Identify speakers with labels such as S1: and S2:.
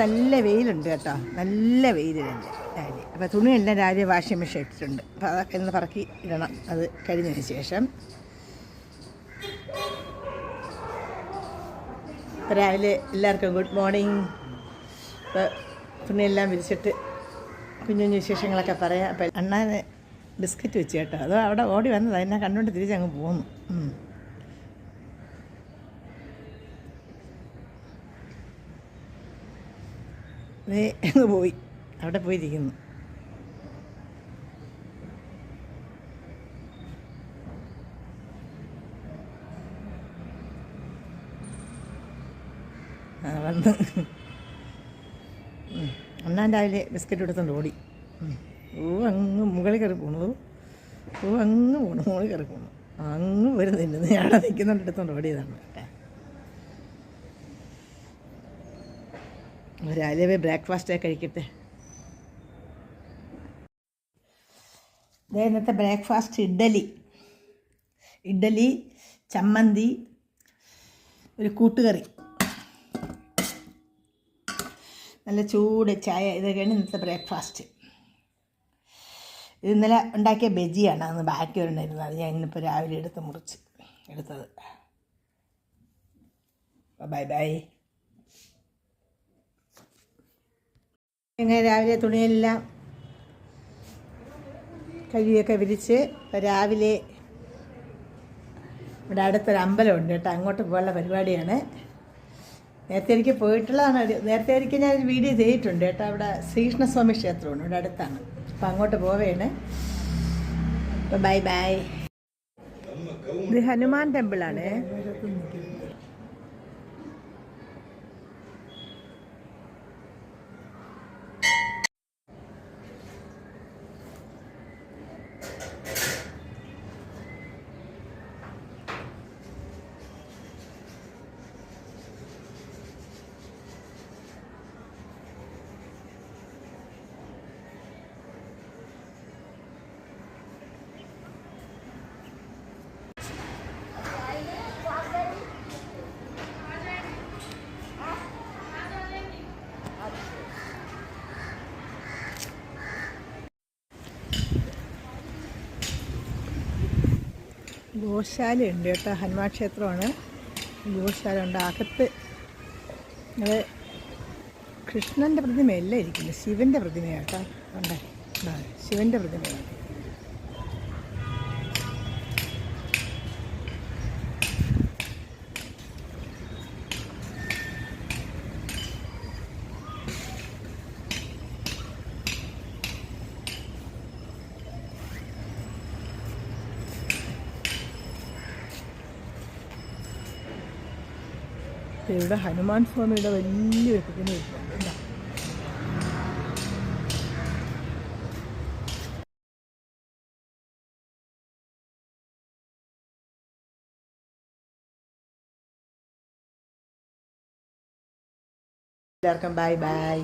S1: നല്ല വെയിലുണ്ട് കേട്ടോ. നല്ല വെയിലുണ്ട് രാവിലെ. അപ്പോൾ തുണിയെല്ലാം രാവിലെ വാഷിംഗ് മെഷീൻ ഇട്ടിട്ടുണ്ട്. അപ്പോൾ അതൊക്കെ ഒന്ന് പറക്കി ഇടണം. അത് കഴിഞ്ഞതിന് ശേഷം. രാവിലെ എല്ലാവർക്കും ഗുഡ് മോർണിംഗ് അപ്പോൾ തുണിയെല്ലാം വിരിച്ചിട്ട് കുഞ്ഞു കുഞ്ഞു വിശേഷങ്ങളൊക്കെ പറയാം. അപ്പോൾ അണ്ണാന് ബിസ്ക്കറ്റ് വെച്ച് കേട്ടോ. അത് അവിടെ ഓടി വന്നത്. എന്നെ കണ്ടുകൊണ്ട് തിരിച്ചങ്ങ് പോന്നു. ദേ അങ്ങ് പോയി. അവിടെ പോയിരിക്കുന്നു. വന്ന്. അണ്ണാൻ രാവിലെ ബിസ്ക്കറ്റ് എടുത്തുകൊണ്ട് ഓടി. ഓ അങ്ങ് മുകളിൽ കയറി പോണു. ഓ അങ്ങ് പോണു മുകളിൽ കയറി പോണു. അങ്ങ് വരുന്നില്ല ഞാൻ നിൽക്കുന്നുണ്ട് എടുത്തോണ്ട് ഓടിയതാണ്. കേട്ടോ രാവിലെ ബ്രേക്ക്ഫാസ്റ്റ് കഴിക്കട്ടെ. ഇന്നത്തെ ബ്രേക്ക്ഫാസ്റ്റ് ഇഡ്ഡലി. ഇഡ്ഡലി ചമ്മന്തി ഒരു കൂട്ടുകറി. നല്ല ചൂട് ചായ ഇതൊക്കെയാണ് ഇന്നത്തെ ബ്രേക്ക്ഫാസ്റ്റ് ഇത് ഇന്നലെ ഉണ്ടാക്കിയ ബജിയാണ്. അന്ന് ബാക്കി ഉണ്ടായിരുന്നത് അത് ഞാൻ ഇന്നിപ്പോൾ രാവിലെ എടുത്ത് മുറിച്ച് എടുത്തത്. Bye bye. ഇങ്ങനെ രാവിലെ തുണിയെല്ലാം കഴുകിയൊക്കെ വിരിച്ച് രാവിലെ ഇവിടെ അടുത്തൊരു അമ്പലമുണ്ട് കേട്ടോ. അങ്ങോട്ട് പോകാനുള്ള പരിപാടിയാണ്. നേരത്തെ എനിക്ക് പോയിട്ടുള്ളതാണ് ഒരു നേരത്തെ എനിക്ക് ഞാൻ ഒരു വീഡിയോ ചെയ്തിട്ടുണ്ട് കേട്ടോ. അവിടെ ശ്രീകൃഷ്ണസ്വാമി ക്ഷേത്രമാണ് ഇവിടെ അടുത്താണ്. അപ്പം അങ്ങോട്ട് പോവേണ്. അപ്പം ബൈ ബൈ. ഇത് ഹനുമാൻ ടെമ്പിളാണ്. ഗോശാലയുണ്ട് കേട്ടോ. ഹനുമാൻ ക്ഷേത്രമാണ്. ഗോശാല ഉണ്ട്. അകത്ത് അത് കൃഷ്ണന്റെ പ്രതിമയല്ല ഇരിക്കുന്നത്. ശിവന്റെ ഉണ്ട് ഉണ്ട്. ശിവന്റെ പ്രതിമയാണ്. ഇവിടെ ഹനുമാൻ സ്വാമിയുടെ വലിയൊരു പ്രതിമ എല്ലാവർക്കും ബൈ ബൈ